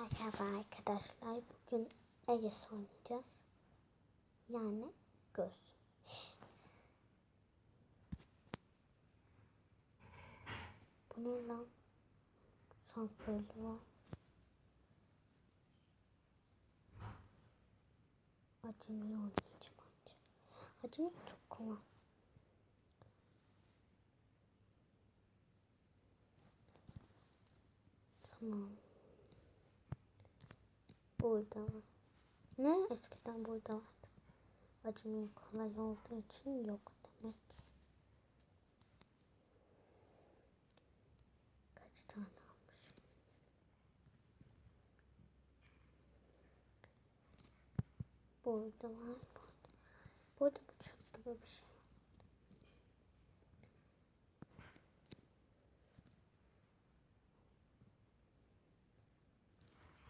Merhaba arkadaşlar. Bugün Ace oynayacağız. Yani göz. Bu ne lan? Sansürlü var. Acemi oynayacağım önce. Acemi çok kolay. Tamam. Vardı. Acemi kolay olduğu için yok demek. Kaç tane almış? Burada var. Burada. Burada bıçak gibi bir şey.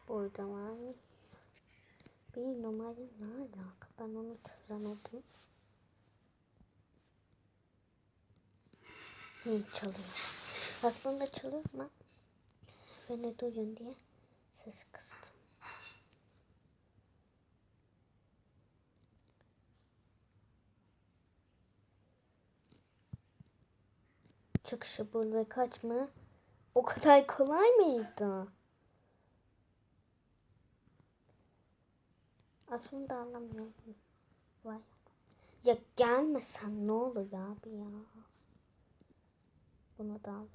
Burada var. Bir numara ne alaka? Ben onu çözemedim. İyi çalıyor. Aslında çalıyor ama beni duyun diye ses kıstım. Çıkışı bul ve kaçma. O kadar kolay mıydı? Aslında anlamıyorum. Vay. Ya gelmesen ne olur abi ya. Bunu da al.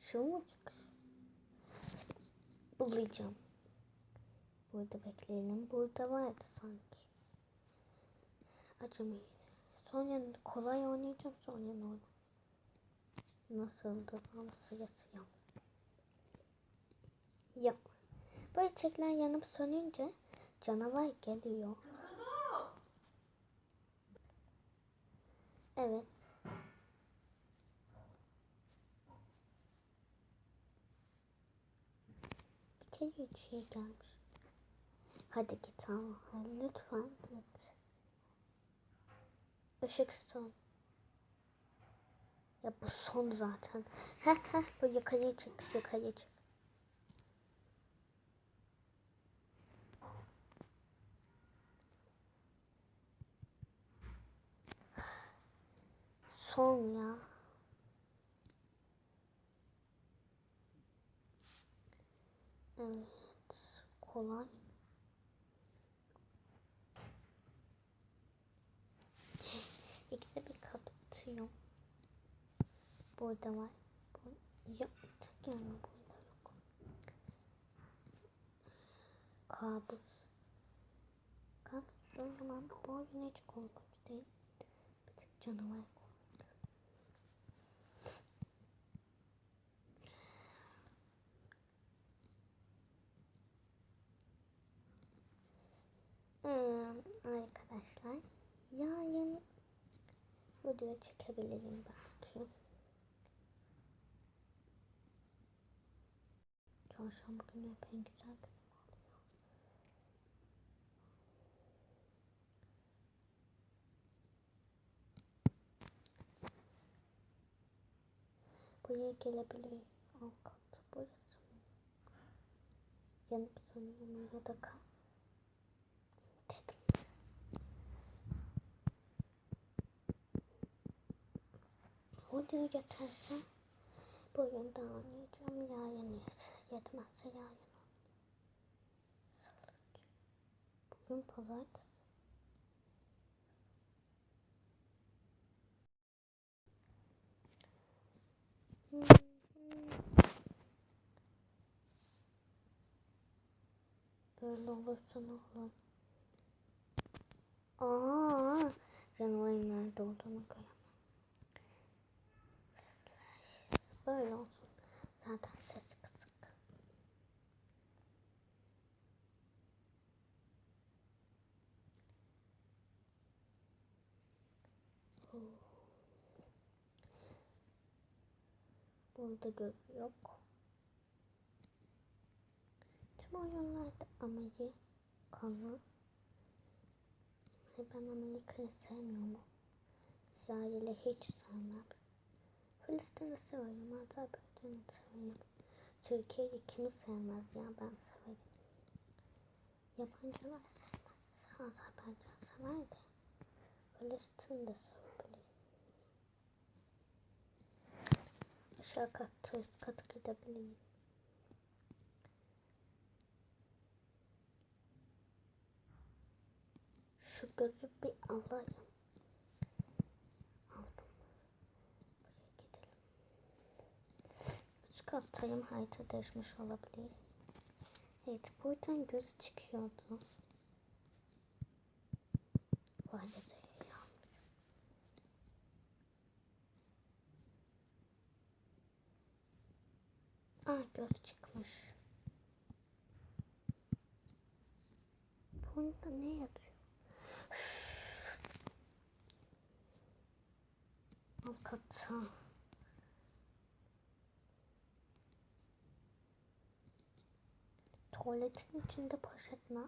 Şu mu çıkış? Bulacağım. Burada bekleyelim. Burada vardı sanki. Acemi. Sonra kolay oynayacağım sonra olur? Nasıldı? Nasıl yatıyor? Ya. Böyle tekrar yanıp sönünce canavar geliyor. Evet. Bir kere üç şey gelmiş. Hadi git ama. Lütfen git. Işık son. Ya bu son zaten. Heh heh bu yukarıya çık. Son ya. Evet. Kolay. İkide bir kapatıyor. Burada var. Bu, yok. Tek yani burada yok. Kabus. Kabus o zaman bu oyun hiç korkunç değil. Bir tık canavar Hmm, arkadaşlar yarın video çekebilirim belki. Çarşamba günü epey güzel gün. Buraya gelebilir. Alt kat burası mı? Yanıp sönüyor mu ya da kal. Videoyu yeterse bugün daha oynayacağım. Yarın yet yetmezse Salıcı. Bugün pazartesi. Hmm. Böyle olursa ne olur? Aa, canavarın nerede olduğunu göremem. Böyle olsun. Zaten ses kısık. Burada göz yok. Tüm oyunlarda amacı kanlı. Ben Amerika'yı sevmiyorum. İsrail'i hiç sevmem. Filistin'i severim. Azerbaycan'ı severim. Türkiye'yi kimi sevmez ya ben severim. Yabancılar sevmez. Azerbaycan sever de. Filistin de sevebilir. Aşağı kat, üst kat gidebilirim. Şu gözü bir alayım. Aldım. Buraya gidelim. Üst kattayım. Harita değişmiş olabilir. Evet buradan göz çıkıyordu. Be yanlış. Aa göz çıkmış. Bunda ne yazıyor? Alt katta. Tuvaletin içinde poşet mi?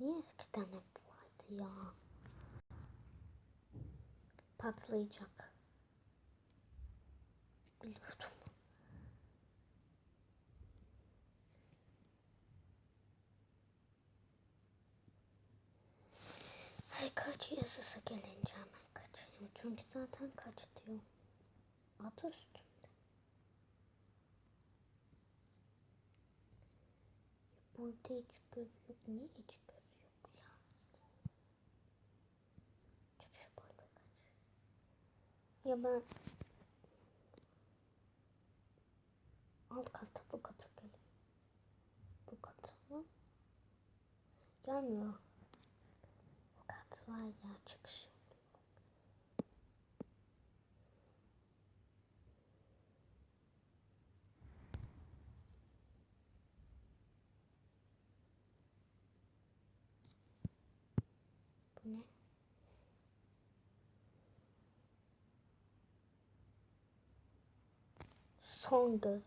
Niye eskiden hep vardı ya? Patlayacak. Biliyordum. Ay kaç yazısı gelince hemen kaçayım. Çünkü zaten kaç diyor. Adı üstünde. Burada hiç göz yok. Niye hiç göz yok ya? Çık şu boylu kaç. Ya ben alt kata bu kata gelin. Bu kata mı? Gelmiyor. Bu kat var ya çıkış. Bu ne? Son göz.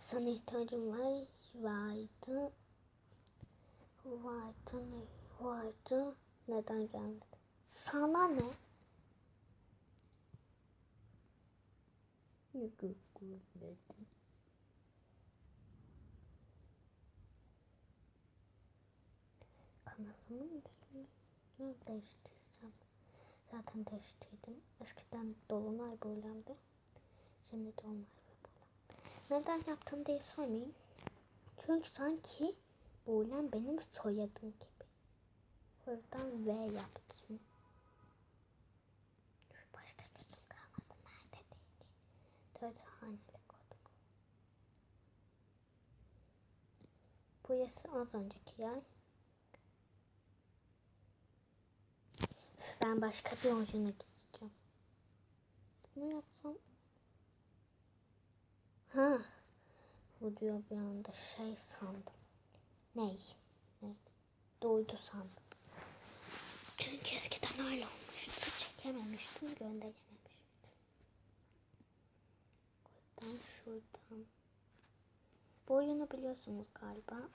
Sana ihtiyacım var. Vardı. Vardı ne? Vardı. Neden gelmedi? Sana ne? Ne görmedi? Kanalımın üstünde ne değiştirsem? Zaten değiştirdim. Eskiden dolunay böylemdi. Şimdi buğulam. Neden yaptım diye sormayın. Çünkü sanki buğulam benim soyadım gibi. O yüzden V yaptım. Başka kelime kalmadı. Nerede değil. Dört haneli kodum. Burası az önceki yer. Ben başka bir oyuna gideceğim. Bunu yapsam. Ha. Bu diyor bir anda şey sandım. Ney? Ney? Duydu sandım. Çünkü eskiden öyle olmuştu. Çekememiştim, gönderememiştim. Buradan şuradan. Bu oyunu biliyorsunuz galiba.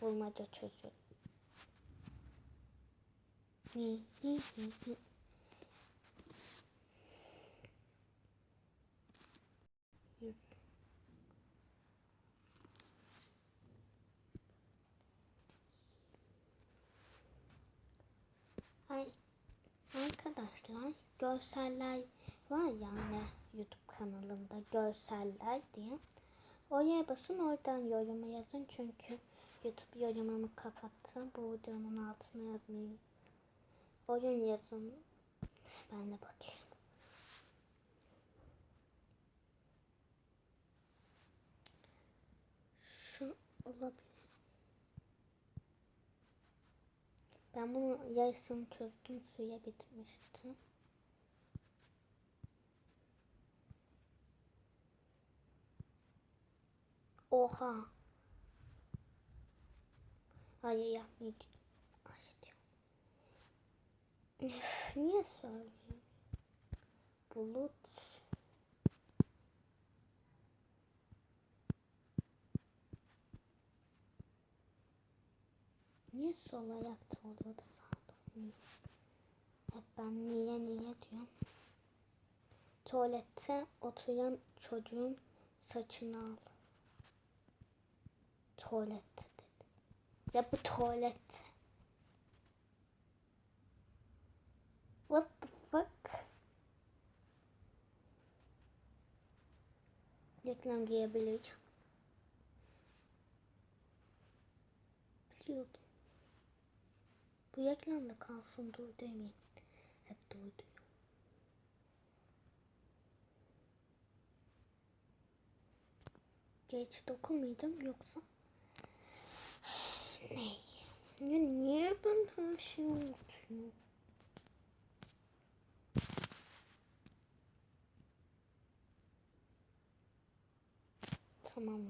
Bulmaca çözüyor. Hi hi hi hi. Yüz. Ay arkadaşlar görseller var yani YouTube kanalımda görseller diye. Oraya basın oradan yorumu yazın çünkü YouTube yorumumu kapattı. Bu videonun altına yazmayı Oyun yazın. Ben de bakayım. Şu olabilir. Ben bunu yarısını çözdüm. Suya bitmişti. Oha. Hayır yapmayacağım. Niye söyleyeyim? Bulut. Niye sol ayakta oluyordu olmuyor? Hep ben niye niye diyorum. Tuvalette oturan çocuğun saçını al. Tuvalette dedi. Ya bu tuvalette. What the fuck? Reklam giyebileceğim. Biliyordum. Reklamda kalsın dur demeyeyim. Hep duydu. Geç dokunmayacağım yoksa. Ney? Ya niye ben her şeyi unutuyorum? Tamam.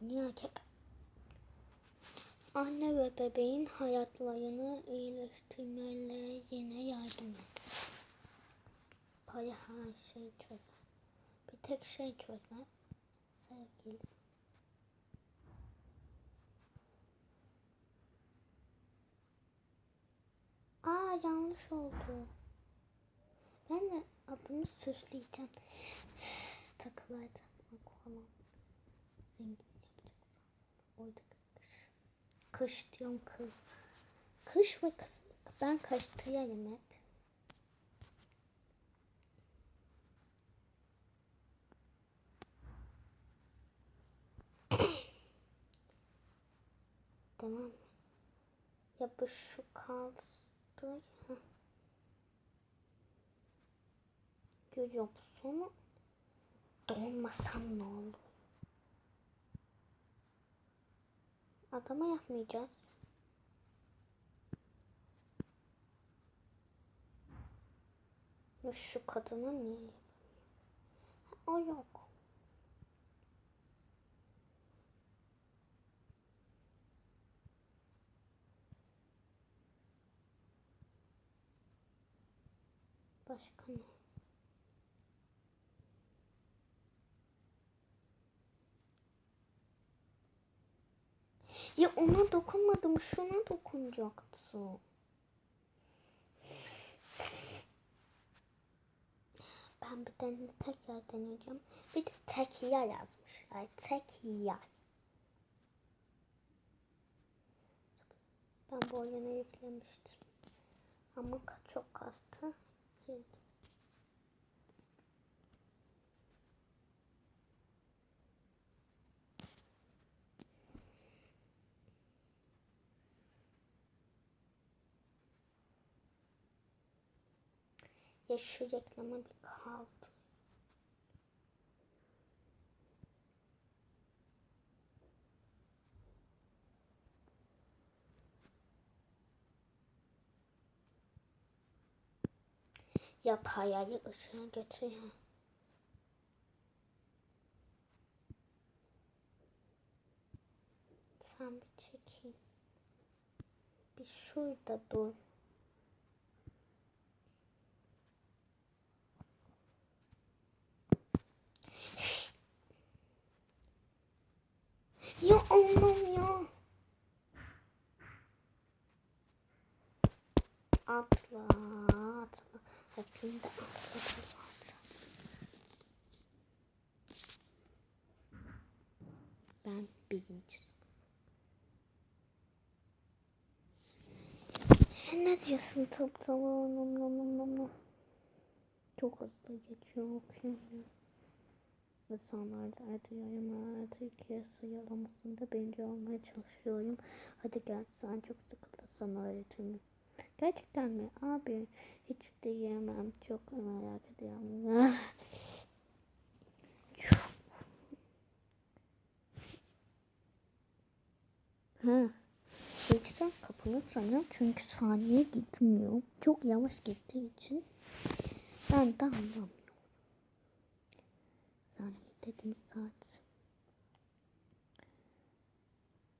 Bu niye erkek? Anne ve bebeğin hayatlarını iyileştirmelerine yardım et. Para her şeyi çözer. Bir tek şey çözmez. Sevgili. Aa yanlış oldu. Ben de adımı süsleyeceğim. Takmak falan. Zengin yapacağız. Oydu kış. Diyorum kız. Kış ve kız. Ben karıştırıyorum hep. Tamam? Ya bu şu kaldı. Görüyor musun? Donmasam ne olur? Adama yapmayacağız. Ya şu kadını niye O yok. Başka ne? Ya ona dokunmadım. Şuna dokunacaktım. Ben bir tane tekrar deneyeceğim. Bir de tek yer yazmışlar. Tek yer. Ben bu oyunu yüklemiştim. Ama çok kastı. Sildim. Ya şu reklama bir kaldı. Yap hayali ışığa götür ya. Sen bir çekeyim. Bir şurada dur. Ya Allah'ım ya. Atla atla. Hepsini de atladım zaten. Ben birinci sınıf. Ne diyorsun tıp tamam Çok hızlı geçiyor okuyamıyorum. Ve sonlarda diyorum Türkiye sıralamasında birinci olmaya çalışıyorum. Hadi gel sen çok sıkıldın sana öğreteyim. Gerçekten mi? Abi hiç diyemem. Çok merak ediyorum. Ha. Yüksel kapını sanıyorum çünkü saniye gitmiyor. Çok yavaş gittiği için ben de anlamıyorum. it inside.